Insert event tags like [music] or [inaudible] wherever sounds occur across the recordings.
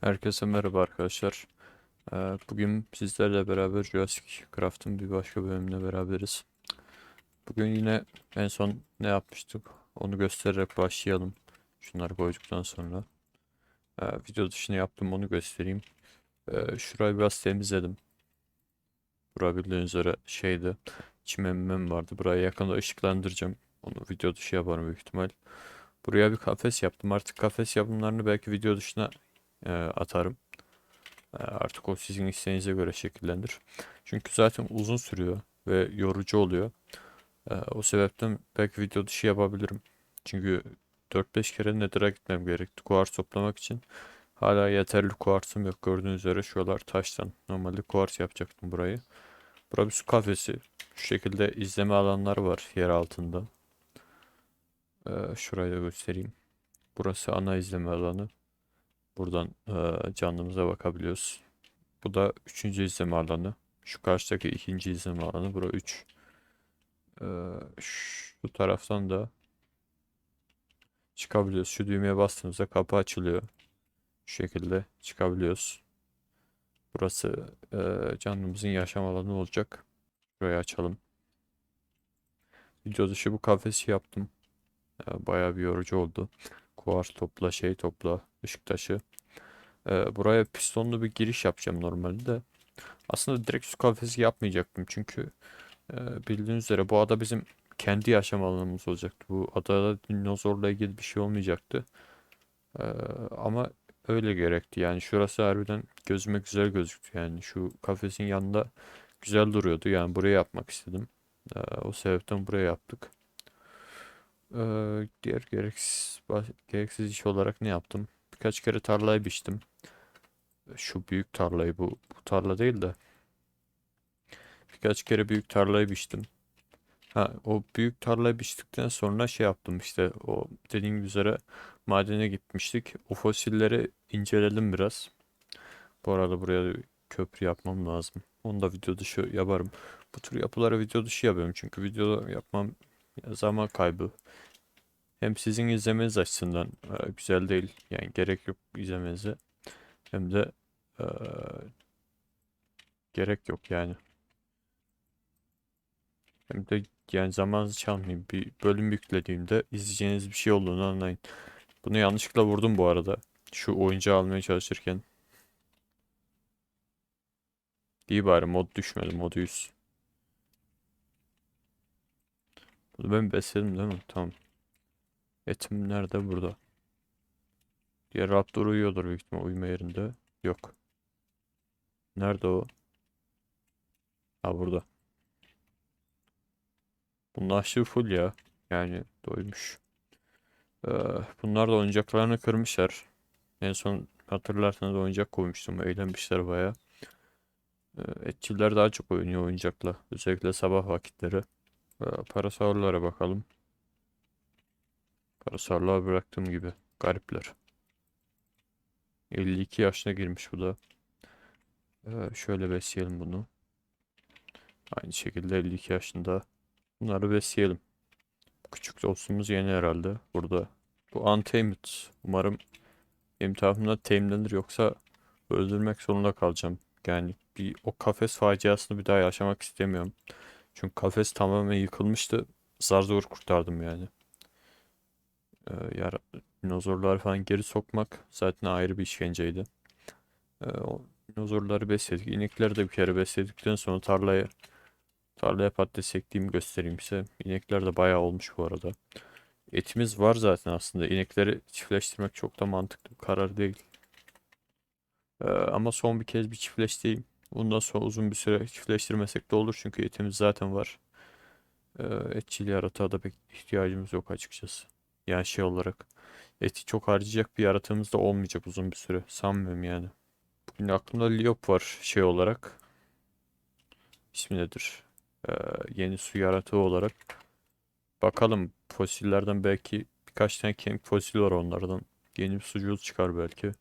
Herkese merhaba arkadaşlar. Ee, Bugün sizlerle beraber Jurassic Craft'ın bir başka bölümüne beraberiz. Bugün yine en son ne yapmıştık onu göstererek başlayalım. Şunları koyduktan sonra. Ee, Video dışını yaptım onu göstereyim. Ee, Şurayı biraz temizledim. Bura bildiğiniz üzere şeydi. Çimemem vardı. Burayı yakında ışıklandıracağım. Onu video dışı yaparım büyük ihtimal. Buraya bir kafes yaptım. Artık kafes yapımlarını belki video dışına e, atarım. E, Artık o sizin isteğinize göre şekillendir. Çünkü zaten uzun sürüyor ve yorucu oluyor. E, O sebepten belki video dışı yapabilirim. Çünkü 4-5 kere Nether'a gitmem gerekti kuars toplamak için. Hala yeterli kuarsım yok. Gördüğünüz üzere şuralar taştan. Normalde kuars yapacaktım burayı. Burası bir su kafesi. Şu şekilde izleme alanları var yer altında. E, Şurayı da göstereyim. Burası ana izleme alanı. Buradan eee, canlımıza bakabiliyoruz. Bu da üçüncü izleme alanı. Şu karşıdaki ikinci izleme alanı. Bura 3. şu taraftan da çıkabiliyoruz. Şu düğmeye bastığımızda kapı açılıyor. Şu şekilde çıkabiliyoruz. Burası eee, canlımızın yaşam alanı olacak. Şurayı açalım. Video dışı bu kafesi yaptım. Eee, bayağı bir yorucu oldu. Kuars topla, şey topla, ışık taşı. Ee, buraya pistonlu bir giriş yapacağım normalde de. Aslında direkt su kafesi yapmayacaktım çünkü e, bildiğiniz üzere bu ada bizim kendi yaşam alanımız olacaktı. Bu adada dinozorla ilgili bir şey olmayacaktı. Ee, ama öyle gerekti. Yani şurası harbiden gözüme güzel gözüktü. Yani şu kafesin yanında güzel duruyordu. Yani buraya yapmak istedim. Ee, o sebepten buraya yaptık. Ee, diğer gereksiz, gereksiz iş olarak ne yaptım? Birkaç kere tarlayı biçtim. Şu büyük tarlayı bu, bu tarla değil de birkaç kere büyük tarlayı biçtim. Ha o büyük tarlayı biçtikten sonra şey yaptım işte o dediğim üzere madene gitmiştik. O fosilleri inceledim biraz. Bu arada buraya köprü yapmam lazım. Onu da video dışı yaparım. Bu tür yapıları video dışı yapıyorum çünkü video yapmam zaman kaybı. Hem sizin izlemeniz açısından e, güzel değil. Yani gerek yok izlemenize. Hem de e, gerek yok yani. Hem de yani zamanınızı çalmayayım. Bir bölüm yüklediğimde izleyeceğiniz bir şey olduğunu anlayın. Bunu yanlışlıkla vurdum bu arada. Şu oyuncağı almaya çalışırken. İyi bari mod düşmedi. Mod 100. Bunu ben besledim değil mi? Tamam. Etim nerede? Burada. Diğer raptor uyuyordur büyük ihtimal uyuma yerinde. Yok. Nerede o? Ha burada. Bunun açlığı full ya. Yani doymuş. Ee, bunlar da oyuncaklarını kırmışlar. En son hatırlarsanız oyuncak koymuştum. Eğlenmişler baya. Ee, etçiler daha çok oynuyor oyuncakla. Özellikle sabah vakitleri. Ee, parasaurlara bakalım. Parasaurluğa bıraktığım gibi. Garipler. 52 yaşına girmiş bu da. Ee, şöyle besleyelim bunu. Aynı şekilde 52 yaşında. Bunları besleyelim. Küçük dostumuz yeni herhalde burada. Bu Untamed. Umarım benim tarafımda tame'lenir yoksa öldürmek zorunda kalacağım. Yani bir o kafes faciasını bir daha yaşamak istemiyorum. Çünkü kafes tamamen yıkılmıştı. Zar zor kurtardım yani. Ee, yara, dinozorları falan geri sokmak zaten ayrı bir işkenceydi. Ee, o dinozorları besledik. İnekleri de bir kere besledikten sonra tarlaya tarlaya patates ektiğimi göstereyim size. İnekler de bayağı olmuş bu arada. Etimiz var zaten aslında. İnekleri çiftleştirmek çok da mantıklı bir karar değil. Ee, ama son bir kez bir çiftleştireyim. Bundan sonra uzun bir süre çiftleştirmesek de olur çünkü etimiz zaten var. Ee, etçil yaratığa da pek ihtiyacımız yok açıkçası. Yani şey olarak eti çok harcayacak bir yaratığımız da olmayacak uzun bir süre. Sanmıyorum yani. Bugün aklımda Liop var şey olarak. İsmi nedir? Ee, yeni su yaratığı olarak. Bakalım fosillerden belki birkaç tane kemik fosili var onlardan. Yeni bir sucuğu çıkar belki.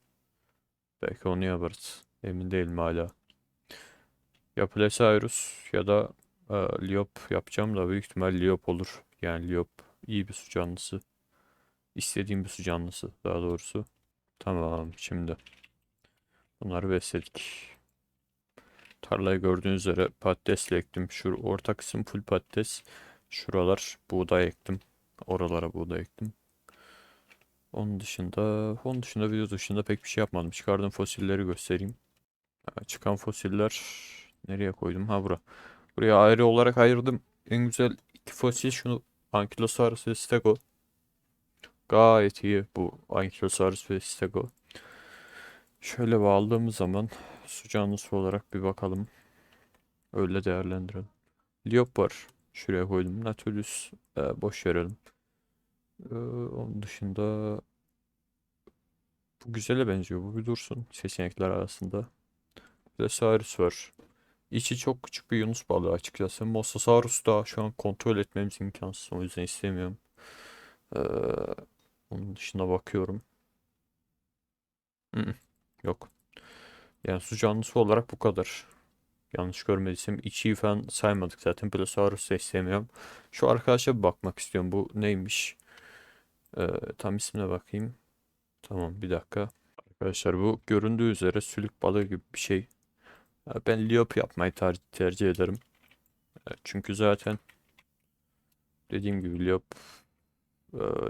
Belki onu yaparız. Emin değilim hala. Ya Plesiosaurus ya da e, Liop yapacağım da büyük ihtimal Liop olur. Yani Liop iyi bir su canlısı. İstediğim bir su canlısı daha doğrusu. Tamam şimdi. Bunları besledik. Tarlayı gördüğünüz üzere patatesle ektim. Şu orta kısım full patates. Şuralar buğday ektim. Oralara buğday ektim. Onun dışında, onun dışında video dışında pek bir şey yapmadım. Çıkardığım fosilleri göstereyim. Çıkan fosiller nereye koydum? Ha bura. Buraya ayrı olarak ayırdım. En güzel iki fosil şunu Ankylosaurus ve Stego. Gayet iyi bu Ankylosaurus ve Stego. Şöyle bağladığımız zaman su canlısı olarak bir bakalım. Öyle değerlendirelim. Liop var. Şuraya koydum. Nautilus e, boş verelim. Ee, onun dışında bu güzele benziyor. Bu bir dursun seçenekler arasında. Vesairus var. İçi çok küçük bir yunus balığı açıkçası. Mosasaurus da şu an kontrol etmemiz imkansız. O yüzden istemiyorum. Ee, onun dışında bakıyorum. Mm, Yok. Yani su canlısı olarak bu kadar. Yanlış görmediysem içiyi falan saymadık zaten. Plesiosaurus da istemiyorum. Şu arkadaşa bir bakmak istiyorum. Bu neymiş? Ee, tam ismine bakayım. Tamam bir dakika. Arkadaşlar bu göründüğü üzere sülük balığı gibi bir şey. Ben Liop yapmayı ter- tercih ederim. Çünkü zaten dediğim gibi Liop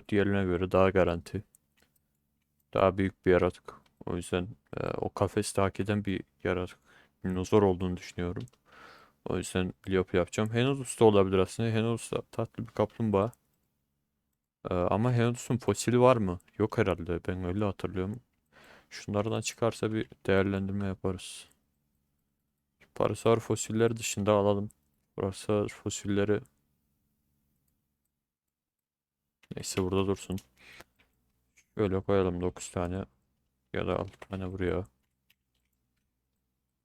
diğerine göre daha garanti. Daha büyük bir yaratık. O yüzden e, o kafeste hak eden bir yaratık. Dinozor olduğunu düşünüyorum. O yüzden Liop yapacağım. Henodus da olabilir aslında. Henodus da tatlı bir kaplumbağa. E, ama Henodus'un fosili var mı? Yok herhalde. Ben öyle hatırlıyorum. Şunlardan çıkarsa bir değerlendirme yaparız. Parasaur fosilleri dışında alalım. Parasaur fosilleri neyse burada dursun. Şöyle koyalım 9 tane ya da 6 tane buraya.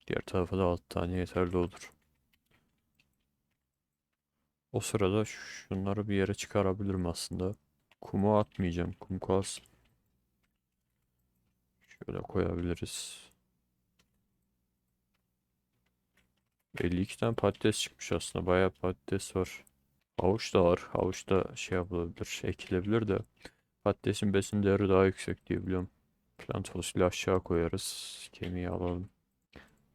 Diğer tarafa da 6 tane yeterli olur. O sırada şunları bir yere çıkarabilirim aslında. Kumu atmayacağım. Kum kalsın. Şöyle koyabiliriz. 52 tane patates çıkmış aslında. Bayağı patates var. Havuç da var. Havuç da şey yapılabilir, ekilebilir de. Patatesin besin değeri daha yüksek diye biliyorum. Plant fosili aşağı koyarız. Kemiği alalım.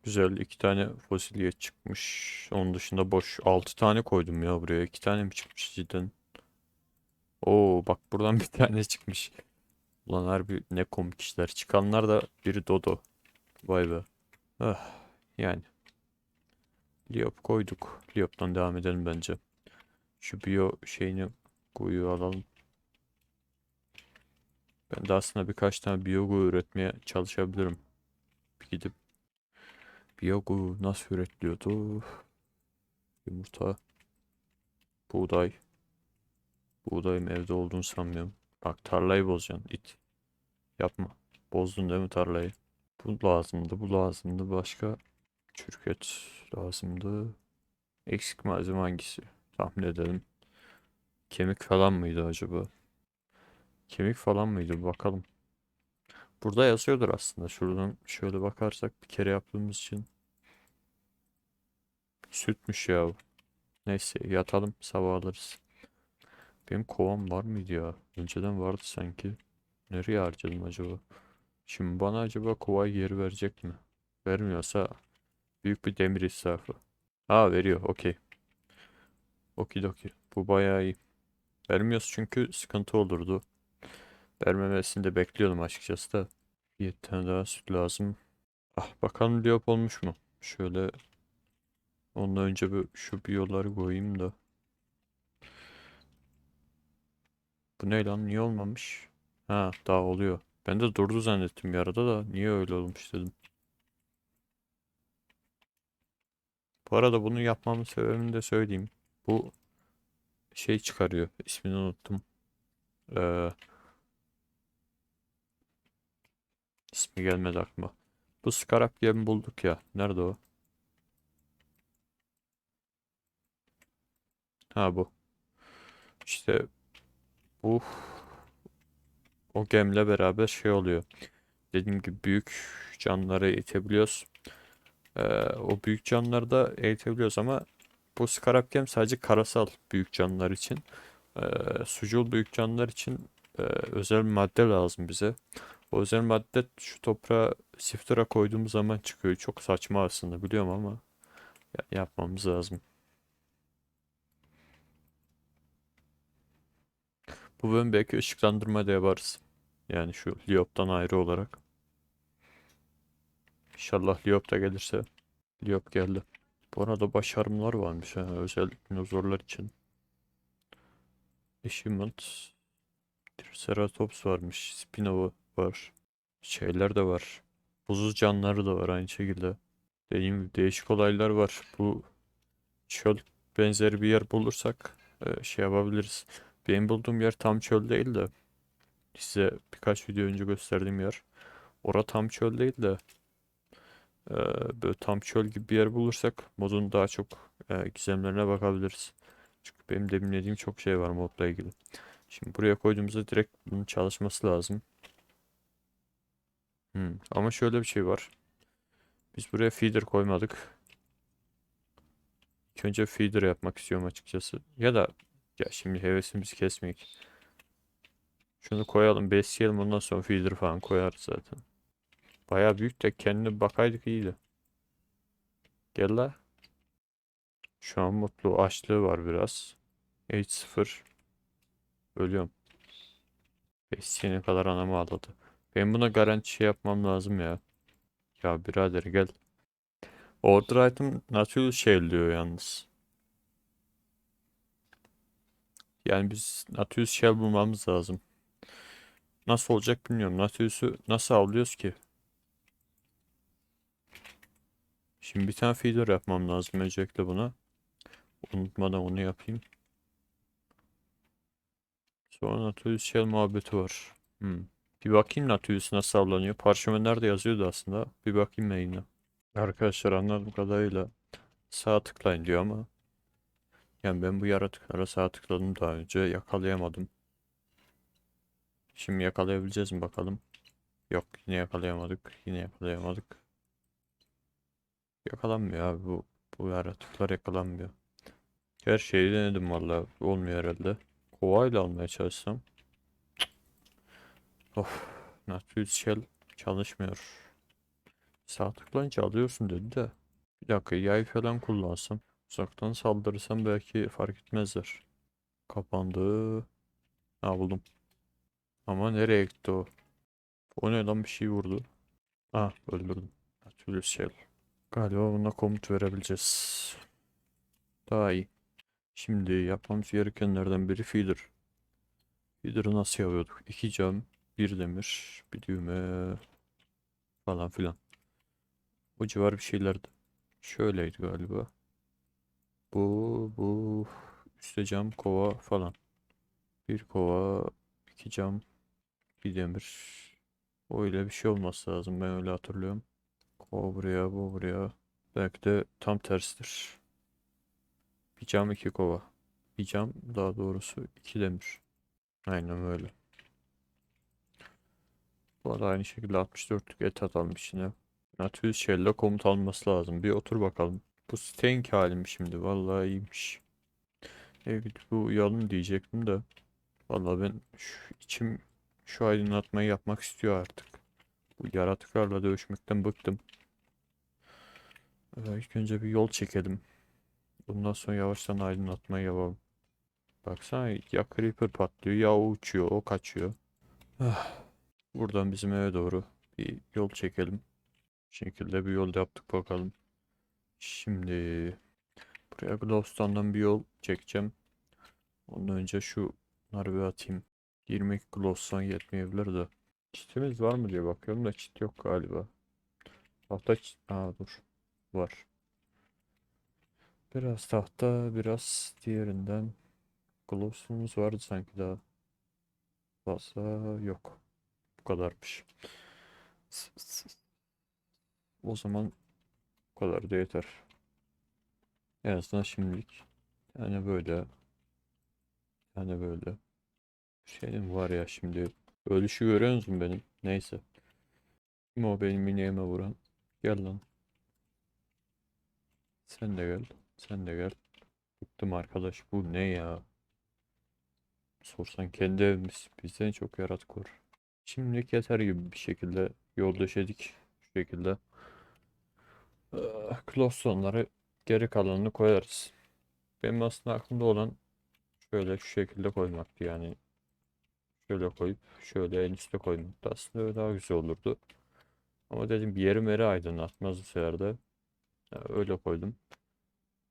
Güzel. iki tane fasulye çıkmış. Onun dışında boş. 6 tane koydum ya buraya. 2 tane mi çıkmış cidden? Oo bak buradan [laughs] bir tane çıkmış. Ulan harbi ne komik işler. Çıkanlar da biri Dodo. Vay be. Ah, yani. Liop koyduk. Liop'tan devam edelim bence. Şu biyo şeyini kuyu alalım. Ben de aslında birkaç tane biyogu üretmeye çalışabilirim. Bir gidip biyogu nasıl üretiliyordu? Yumurta, buğday. Buğdayım evde olduğunu sanmıyorum. Bak tarlayı bozacaksın it. Yapma. Bozdun değil mi tarlayı? Bu lazımdı, bu lazımdı. Başka çürük et lazımdı. Eksik malzeme hangisi? Tahmin edelim. Kemik falan mıydı acaba? Kemik falan mıydı? Bakalım. Burada yazıyordur aslında. Şuradan şöyle bakarsak bir kere yaptığımız için. Sütmüş ya. Neyse yatalım sabah. Benim kovam var mıydı ya? Önceden vardı sanki. Nereye harcadım acaba? Şimdi bana acaba kovayı geri verecek mi? Vermiyorsa büyük bir demir israfı. Ha veriyor. Okey. Okidoki. Bu bayağı iyi. Vermiyoruz çünkü sıkıntı olurdu. Vermemesini de bekliyordum açıkçası da. Bir tane daha süt lazım. Ah bakalım Liop olmuş mu? Şöyle ondan önce bir şu biyoları koyayım da. Bu ne lan? Niye olmamış? Ha daha oluyor. Ben de durdu zannettim bir arada da. Niye öyle olmuş dedim. Bu arada bunu yapmamın sebebini de söyleyeyim. Bu şey çıkarıyor. İsmini unuttum. Ee, ismi gelmedi aklıma. Bu Scarab gemi bulduk ya. Nerede o? Ha bu. İşte bu o gemle beraber şey oluyor. Dediğim gibi büyük canlıları itebiliyoruz. Ee, o büyük canlıları da eğitebiliyoruz ama bu Scarab gem sadece karasal büyük canlılar için. Sucul büyük canlılar için e, özel madde lazım bize. O özel madde şu toprağa Sifter'a koyduğumuz zaman çıkıyor. Çok saçma aslında biliyorum ama ya- yapmamız lazım. Bu bölüm belki ışıklandırma da yaparız. Yani şu Liop'tan ayrı olarak. İnşallah Liop da gelirse. Liop geldi. Bu arada başarımlar varmış ha, özel dinozorlar için. Achievement. Triceratops varmış. Spinova var. Şeyler de var. Buzul canlıları da var aynı şekilde. Dediğim gibi değişik olaylar var. Bu çöl benzeri bir yer bulursak e, şey yapabiliriz. Benim bulduğum yer tam çöl değil de size birkaç video önce gösterdiğim yer. Ora tam çöl değil de e, böyle tam çöl gibi bir yer bulursak modun daha çok e, gizemlerine bakabiliriz. Çünkü benim de bilmediğim çok şey var modla ilgili. Şimdi buraya koyduğumuzda direkt bunun çalışması lazım. Hmm, Ama şöyle bir şey var. Biz buraya feeder koymadık. İlk önce feeder yapmak istiyorum açıkçası. Ya da ya şimdi hevesimizi kesmeyek. Şunu koyalım, besleyelim ondan sonra feeder falan koyarız zaten. Bayağı büyük de kendine bakaydık iyiydi. Gel la. Şu an mutlu. Açlığı var biraz. H0. Ölüyorum. Besleyene kadar anamı ağladı. Ben buna garanti şey yapmam lazım ya. Ya birader gel. Order item natural shell diyor yalnız. Yani biz Nautilus Shell bulmamız lazım. Nasıl olacak bilmiyorum. Nautilus'u nasıl avlıyoruz ki? Şimdi bir tane feeder yapmam lazım öncelikle buna. Unutmadan onu yapayım. Sonra Nautilus Shell muhabbeti var. Hmm. Bir bakayım Nautilus nasıl avlanıyor. Parşömenlerde yazıyordu aslında. Bir bakayım yine. Arkadaşlar anladığım kadarıyla sağ tıklayın diyor ama yani ben bu yaratıklara sağ tıkladım daha önce yakalayamadım. Şimdi yakalayabileceğiz mi bakalım. Yok yine yakalayamadık. Yine yakalayamadık. Yakalanmıyor abi bu bu yaratıklar yakalanmıyor. Her şeyi denedim valla olmuyor herhalde. Kovayla almaya çalışsam. Of. Nautilus Shell çalışmıyor. Sağ tıklayınca alıyorsun dedi de. Bir dakika yay falan kullansam. Uzaktan saldırırsam belki fark etmezler. Kapandı. Ha buldum. Ama nereye gitti o? O ne lan bir şey vurdu. Ah öldürdüm. Nautilus Shell. Galiba buna komut verebileceğiz. Daha iyi. Şimdi yapmamız gerekenlerden biri feeder. Feeder'ı nasıl yapıyorduk? İki cam, bir demir, bir düğme falan filan. O civar bir şeylerdi. Şöyleydi galiba. Bu, bu, üstte cam, kova falan. Bir kova, iki cam, bir demir. Öyle bir şey olması lazım. Ben öyle hatırlıyorum. Kova buraya, bu buraya. Belki de tam tersidir. Bir cam, iki kova. Bir cam, daha doğrusu iki demir. Aynen öyle. Bu arada aynı şekilde 64'lük et atalım içine. Nautilus Shell'le komut alması lazım. Bir otur bakalım. Bu Stank halim şimdi. Vallahi iyiymiş. Evet bu uyalım diyecektim de. Vallahi ben şu içim şu aydınlatmayı yapmak istiyor artık. Bu yaratıklarla dövüşmekten bıktım. Ee, ilk önce bir yol çekelim. Bundan sonra yavaştan aydınlatmayı yapalım. Baksana ya Creeper patlıyor ya uçuyor o kaçıyor. Ah, Buradan bizim eve doğru bir yol çekelim. Bu şekilde bir yol yaptık bakalım. Şimdi buraya Glowstone'dan bir yol çekeceğim. Ondan önce şunları bir atayım. 22 Glowstone yetmeyebilir de. Çitimiz var mı diye bakıyorum da çit yok galiba. Tahta çit... Aa dur. Var. Biraz tahta, biraz diğerinden. Glowstone'umuz vardı sanki daha. Fazla yok. Bu kadarmış. O zaman bu kadar da yeter. En azından şimdilik. Yani böyle. Yani böyle. Şeyim var ya şimdi. Ölüşü görüyor musun benim? Neyse. Kim o benim ineğime vuran? Gel lan. Sen de gel. Sen de gel. Bıktım arkadaş. Bu ne ya? Sorsan kendi evimiz. Bizden çok yaratık var. Şimdilik yeter gibi bir şekilde yol döşedik. Şu şekilde. Ee, Glowstone'ları geri kalanını koyarız. Benim aslında aklımda olan şöyle şu şekilde koymaktı yani. Şöyle koyup şöyle en üste koymaktı. Aslında öyle daha güzel olurdu. Ama dedim bir yeri meri aydınlatmaz bu sefer. Öyle koydum.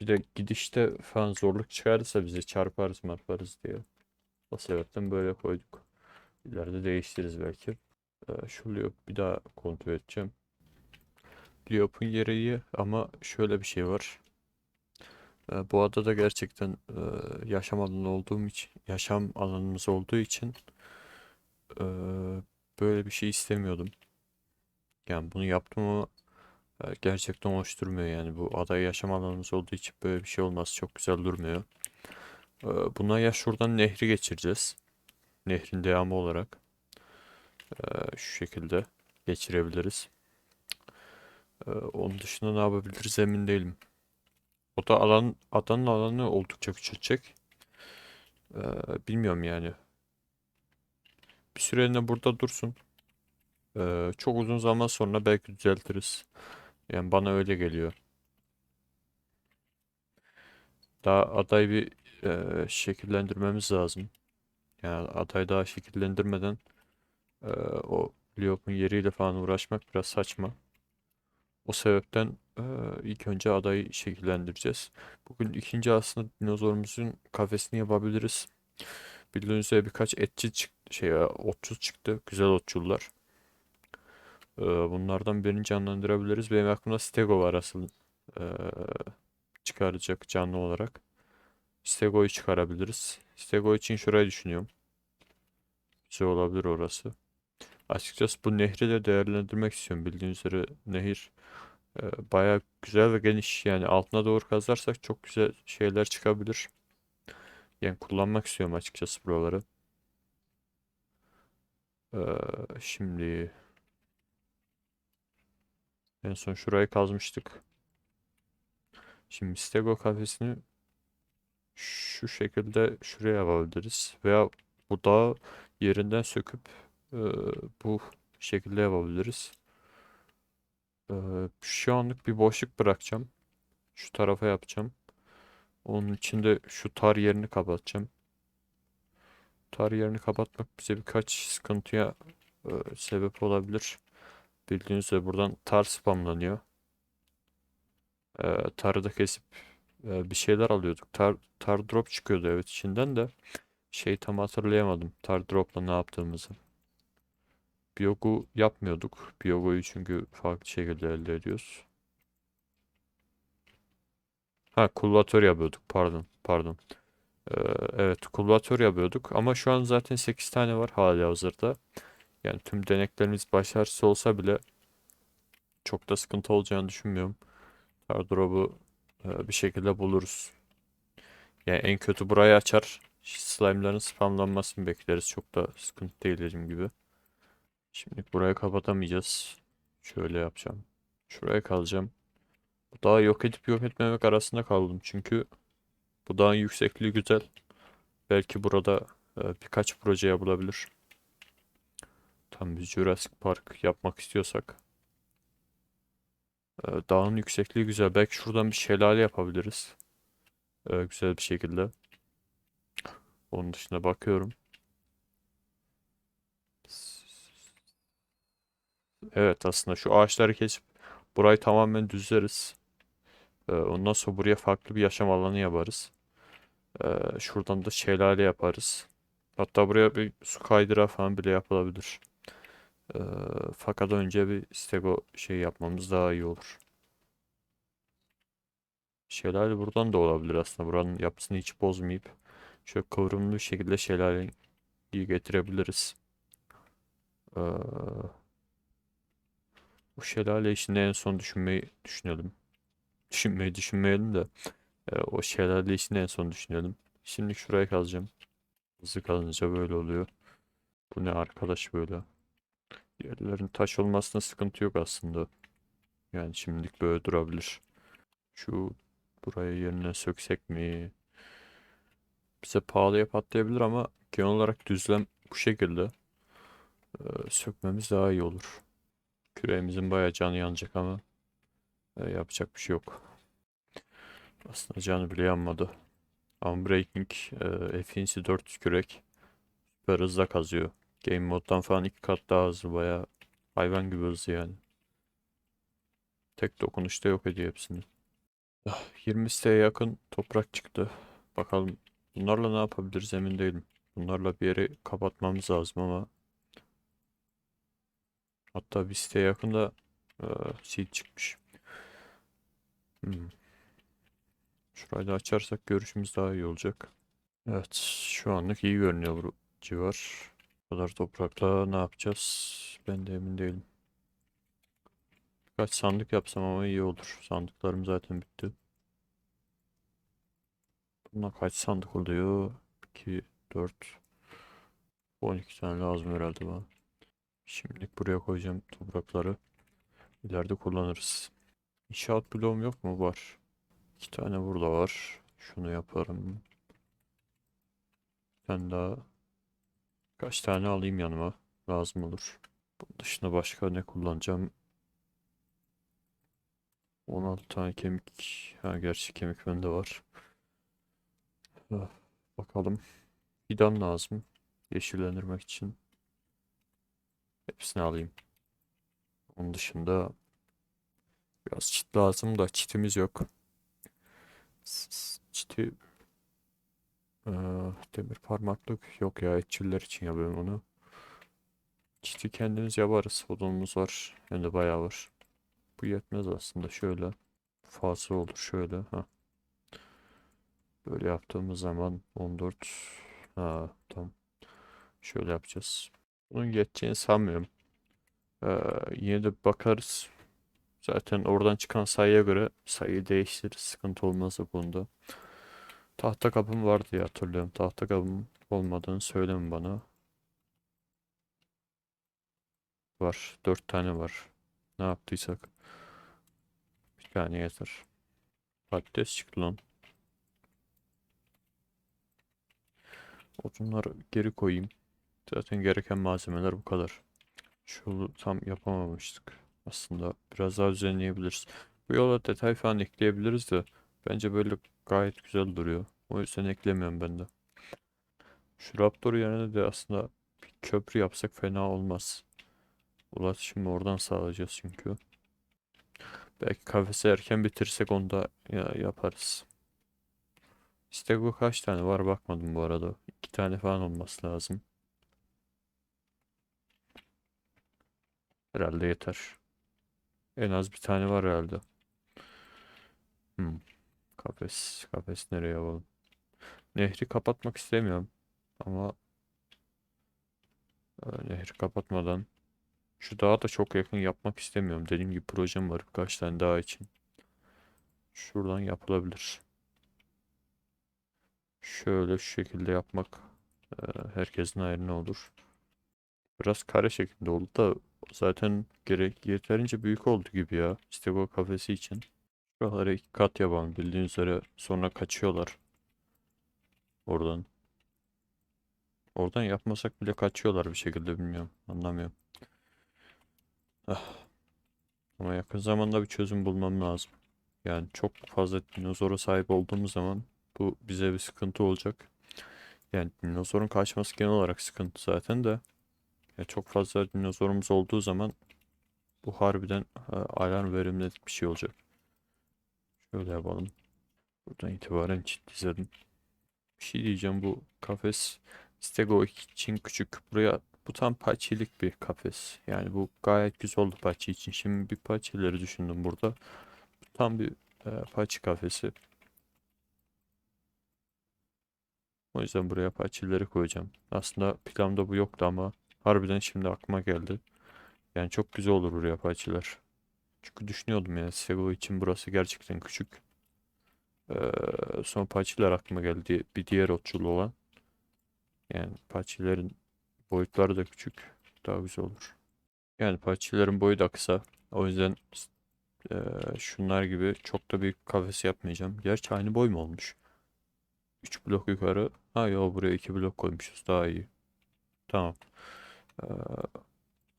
Bir de gidişte falan zorluk çıkarırsa bize çarparız marparız diye. O sebepten böyle koyduk. İleride değiştiririz belki. Ee, şu Leop bir daha kontrol edeceğim. Leop'un yeri iyi ama şöyle bir şey var. Ee, bu adada gerçekten e, yaşam alanı olduğum için, yaşam alanımız olduğu için e, böyle bir şey istemiyordum. Yani bunu yaptım ama gerçekten hoş durmuyor yani bu adaya yaşam alanımız olduğu için böyle bir şey olmaz çok güzel durmuyor. Buna ya şuradan nehri geçireceğiz. Nehrin devamı olarak şu şekilde geçirebiliriz. Onun dışında ne yapabiliriz emin değilim. O da alan adanın alanı oldukça küçülecek. Bilmiyorum yani. Bir süreliğine burada dursun. Çok uzun zaman sonra belki düzeltiriz. Yani bana öyle geliyor. Daha adayı bir e, şekillendirmemiz lazım. Yani adayı daha şekillendirmeden e, o Liop'un yeriyle falan uğraşmak biraz saçma. O sebepten e, ilk önce adayı şekillendireceğiz. Bugün ikinci aslında dinozorumuzun kafesini yapabiliriz. Bildiğiniz üzere birkaç etçi çıktı, şey otçul çıktı. Güzel otçullar. E, bunlardan birini canlandırabiliriz. Benim aklımda Stego var asıl e, çıkaracak canlı olarak. Stego'yu çıkarabiliriz. Stego için şurayı düşünüyorum. Güzel olabilir orası. Açıkçası bu nehri de değerlendirmek istiyorum. Bildiğiniz üzere nehir e, bayağı güzel ve geniş. Yani altına doğru kazarsak çok güzel şeyler çıkabilir. Yani kullanmak istiyorum açıkçası buraları. E, şimdi en son şurayı kazmıştık. Şimdi Stego kafesini şu şekilde şuraya yapabiliriz. Veya bu dağı yerinden söküp e, bu şekilde yapabiliriz. E, şu anlık bir boşluk bırakacağım. Şu tarafa yapacağım. Onun için de şu tar yerini kapatacağım. Tar yerini kapatmak bize birkaç sıkıntıya e, sebep olabilir. Bildiğiniz üzere buradan tar spamlanıyor. E, tarı da kesip e, bir şeyler alıyorduk. Tar, tar drop çıkıyordu evet içinden de. Şey tam hatırlayamadım. Tar drop'la ne yaptığımızı. Biyogu yapmıyorduk. Biyogu'yu çünkü farklı şekilde elde ediyoruz. Ha kulvatör yapıyorduk. Pardon. Pardon. Ee, evet kulvatör yapıyorduk. Ama şu an zaten 8 tane var hali hazırda. Yani tüm deneklerimiz başarısız olsa bile çok da sıkıntı olacağını düşünmüyorum. Tar drop'u e, bir şekilde buluruz. Yani en kötü burayı açar. Slime'ların spamlanmasını bekleriz. Çok da sıkıntı değil dediğim gibi. Şimdi burayı kapatamayacağız. Şöyle yapacağım. Şuraya kalacağım. Bu dağı yok edip yok etmemek arasında kaldım. Çünkü bu dağın yüksekliği güzel. Belki burada e, birkaç proje yapılabilir. Tam bir Jurassic Park yapmak istiyorsak. E, dağın yüksekliği güzel. Belki şuradan bir şelale yapabiliriz. E, güzel bir şekilde. Onun dışında bakıyorum. Evet aslında şu ağaçları kesip burayı tamamen düzleriz. Ee, ondan sonra buraya farklı bir yaşam alanı yaparız. Ee, şuradan da şelale yaparız. Hatta buraya bir su kaydıra falan bile yapılabilir. Ee, fakat önce bir stego şey yapmamız daha iyi olur. Şelale buradan da olabilir aslında. Buranın yapısını hiç bozmayıp şöyle kıvrımlı bir şekilde şelaleyi getirebiliriz. Ee, bu şelale işini en son düşünmeyi düşünelim. Düşünmeyi düşünmeyelim de e, o şelale işini en son düşünelim. Şimdi şuraya kazacağım. Hızlı kazınca böyle oluyor. Bu ne arkadaş böyle. Yerlerin taş olmasına sıkıntı yok aslında. Yani şimdilik böyle durabilir. Şu buraya yerine söksek mi? Bize pahalıya patlayabilir ama genel olarak düzlem bu şekilde. Ee, sökmemiz daha iyi olur. Küreğimizin bayağı canı yanacak ama e, yapacak bir şey yok. Aslında canı bile yanmadı. Unbreaking e, Efficiency 4 kürek süper hızla kazıyor. Game moddan falan iki kat daha hızlı bayağı hayvan gibi hızlı yani. Tek dokunuşta yok ediyor hepsini. Ah, 20 siteye yakın toprak çıktı. Bakalım bunlarla ne yapabiliriz emin değilim. Bunlarla bir yeri kapatmamız lazım ama hatta bir siteye yakın da e, seed çıkmış. Hmm. Şurayı da açarsak görüşümüz daha iyi olacak. Evet, şu anlık iyi görünüyor bu civar. Bu kadar toprakla ne yapacağız? Ben de emin değilim. Birkaç sandık yapsam ama iyi olur. Sandıklarım zaten bitti. Buna kaç sandık oluyor? 2, 4, 12 tane lazım herhalde bana. Şimdilik buraya koyacağım toprakları. İleride kullanırız. İnşaat bloğum yok mu? Var. İki tane burada var. Şunu yaparım. Bir tane daha. Kaç tane alayım yanıma. Lazım olur. Bunun dışında başka ne kullanacağım? 16 tane kemik. Ha gerçi kemik bende var. Bakalım. Fidan lazım. Yeşillendirmek için. Hepsini alayım. Onun dışında biraz çit lazım da çitimiz yok. Çiti Ee, demir parmaklık yok ya etçiler için yapıyorum onu. Çiti kendimiz yaparız. Odunumuz var. Hem de bayağı var. Bu yetmez aslında. Şöyle fazla olur. Şöyle. Ha. Böyle yaptığımız zaman 14 ha tamam. Şöyle yapacağız. Bunun yeteceğini sanmıyorum. Ee, yine de bakarız. Zaten oradan çıkan sayıya göre sayıyı değiştiririz. Sıkıntı olmaz o konuda. Tahta kapım vardı diye hatırlıyorum. Tahta kapım olmadığını söyleme bana. Var. Dört tane var. Ne yaptıysak. Bir tane yeter. Patates çıktı lan. Odunları geri koyayım. Zaten gereken malzemeler bu kadar. Şu tam yapamamıştık. Aslında biraz daha düzenleyebiliriz. Bu yola detay falan ekleyebiliriz de bence böyle gayet güzel duruyor. O yüzden eklemiyorum ben de. Şu Raptor yerine de aslında bir köprü yapsak fena olmaz. Ulaşımı oradan sağlayacağız çünkü. Belki kafesi erken bitirsek onu da ya- yaparız. Stego kaç tane var bakmadım bu arada. İki tane falan olması lazım. Herhalde yeter. En az bir tane var herhalde. Hmm. Kafes. Kafes nereye yapalım? Nehri kapatmak istemiyorum. Ama e, nehri kapatmadan şu dağa da çok yakın yapmak istemiyorum. Dediğim gibi projem var birkaç tane daha için. Şuradan yapılabilir. Şöyle şu şekilde yapmak e, herkesin hayrına olur. Biraz kare şeklinde oldu da zaten gerek yeterince büyük oldu gibi ya. Stego kafesi için. Şuralara iki kat yapalım bildiğiniz üzere sonra kaçıyorlar. Oradan. Oradan yapmasak bile kaçıyorlar bir şekilde bilmiyorum. Anlamıyorum. Ah. Ama yakın zamanda bir çözüm bulmam lazım. Yani çok fazla dinozora sahip olduğumuz zaman bu bize bir sıkıntı olacak. Yani dinozorun kaçması genel olarak sıkıntı zaten de. Ya çok fazla dinozorumuz olduğu zaman bu harbiden alarm verimli bir şey olacak. Şöyle yapalım. Buradan itibaren çit dizelim. Bir şey diyeceğim bu kafes Stego için küçük. Buraya bu tam paçilik bir kafes. Yani bu gayet güzel oldu paçi için. Şimdi bir paçileri düşündüm burada. Tam bir e, paçi kafesi. O yüzden buraya paçileri koyacağım. Aslında planımda bu yoktu ama harbiden şimdi aklıma geldi. Yani çok güzel olur buraya paçiler. Çünkü düşünüyordum ya Stego için burası gerçekten küçük. Ee, sonra paçiler aklıma geldi. Bir diğer otçul olan. Yani paçilerin boyutları da küçük. Daha güzel olur. Yani paçilerin boyu da kısa. O yüzden eee, şunlar gibi çok da büyük kafes yapmayacağım. Gerçi aynı boy mu olmuş? 3 blok yukarı. Ha yo buraya 2 blok koymuşuz. Daha iyi. Tamam. Eee,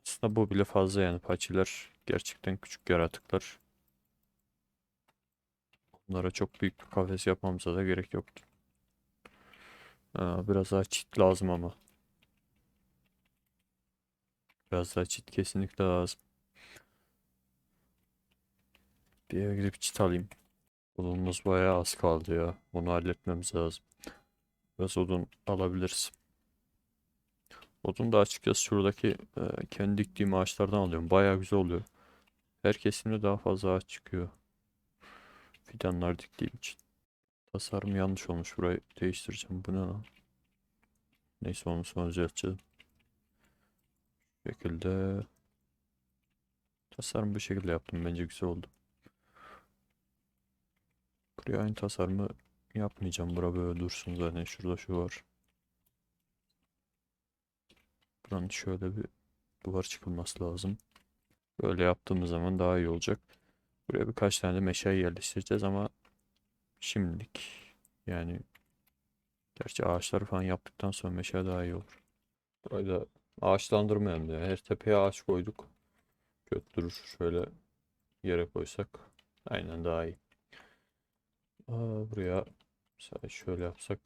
Aslında bu bile fazla yani paçiler gerçekten küçük yaratıklar. Bunlara çok büyük bir kafes yapmamıza da gerek yoktu. Aa, biraz daha çit lazım ama. Biraz daha çit kesinlikle lazım. Bir eve gidip çit alayım. Odunumuz bayağı az kaldı ya. Onu halletmemiz lazım. Biraz odun alabiliriz. Odun da açıkçası şuradaki e, kendi diktiğim ağaçlardan alıyorum. Bayağı güzel oluyor. Her kesimde daha fazla ağaç çıkıyor. Fidanlar diktiğim için. Tasarım yanlış olmuş. Burayı değiştireceğim. Bu ne lan? Neyse onu sonra düzelteceğim. Bu şekilde. Tasarım bu şekilde yaptım. Bence güzel oldu. Buraya aynı tasarımı yapmayacağım. Bura böyle dursun zaten. Şurada şu var. Buranın şöyle bir duvar çıkılması lazım. Böyle yaptığımız zaman daha iyi olacak. Buraya birkaç tane de meşe yerleştireceğiz ama şimdilik yani gerçi ağaçları falan yaptıktan sonra meşe daha iyi olur. Burayı da ağaçlandırmayalım ya. Her tepeye ağaç koyduk. Kötü durur. Şöyle yere koysak aynen daha iyi. Aa, buraya mesela şöyle yapsak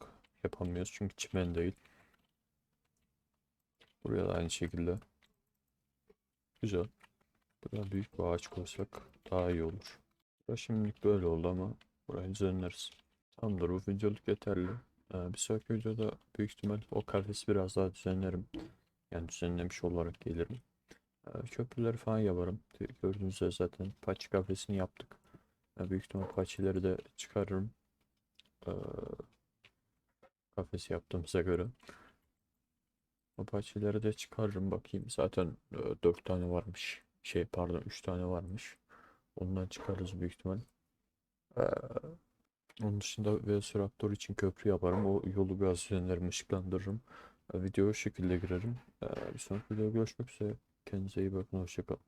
yapamıyoruz çünkü çimen değil. Buraya da aynı şekilde. Güzel. Buraya büyük bir ağaç koysak daha iyi olur. Burası şimdilik böyle oldu ama burayı düzenleriz. Tamamdır bu videoluk yeterli. Ee, bir sonraki videoda büyük ihtimal o kafesi biraz daha düzenlerim. Yani düzenlemiş olarak gelirim. Ee, köprüleri falan yaparım. Gördüğünüz üzere zaten paçi kafesini yaptık. Ee, büyük ihtimal paçileri de çıkarırım. Ee, kafesi yaptığımıza göre. Apache'leri de çıkarırım bakayım. Zaten e, 4 tane varmış. Şey pardon 3 tane varmış. Ondan çıkarırız büyük ihtimal. Ee, onun dışında Velociraptor için köprü yaparım. O yolu biraz düzenlerim, ışıklandırırım. Ee, videoya şekilde girerim. Ee, bir sonraki videoda görüşmek üzere. Kendinize iyi bakın. Hoşçakalın.